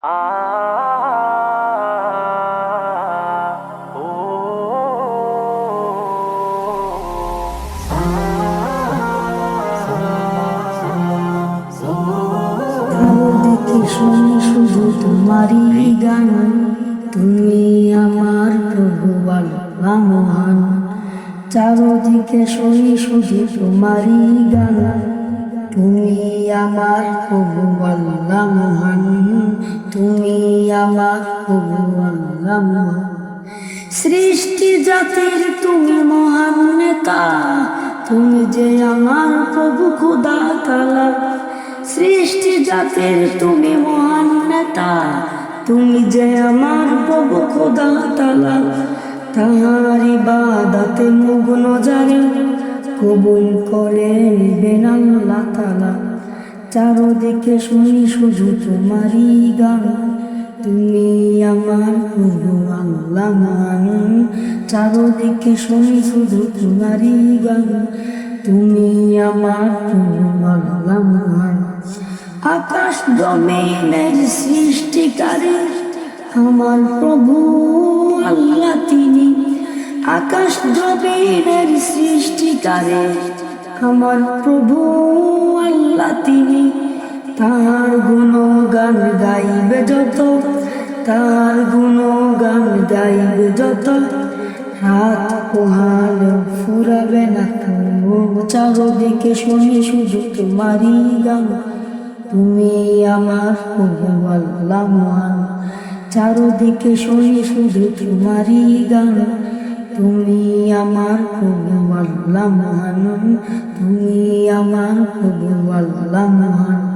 শুনি শুধু তোমারই গান তুমি আমার প্রভু মহান চারদিকে শুনি শুধু তোমারই গান তুমি আমার প্রভু আল্লাহ মহান সৃষ্টি জাতির তুমি মহান নেতা, তুমি যে আমার প্রভু খুদা তালা। সৃষ্টি জাতির তুমি মহান নেতা, তুমি যে আমার প্রভু খুদা তালা। তাহার ইবাদতে মগ্ন জানি কবুল করে নেবেন আল্লাহ তালা। চারদিকে শুনি শুধু তোমারই গান। তুমি আমার প্রভু আল্লাহ মান চারদিকে শুনি শুধু তোমারই গান তুমি আমার প্রভু আল্লাহ মান আকাশ জমিনের সৃষ্টিকারী। আমার প্রভু আল্লাহ তিনি। আকাশ জমিনের সৃষ্টিকারী। আমার প্রভু আল্লাহ তিনি। তার গুণগান গাইবে যত, তার গুণগান গাইবে যত। হাত পোহাল ফুরাবে না তো চারদিকে শুনি শুধু তোমারই গান। তুমি আমার আল্লাহ মহান। চারদিকে শুনি শুধু তোমারই গান। তুমি আমার আল্লাহ মহান। তুমি আমার আল্লাহ মহান।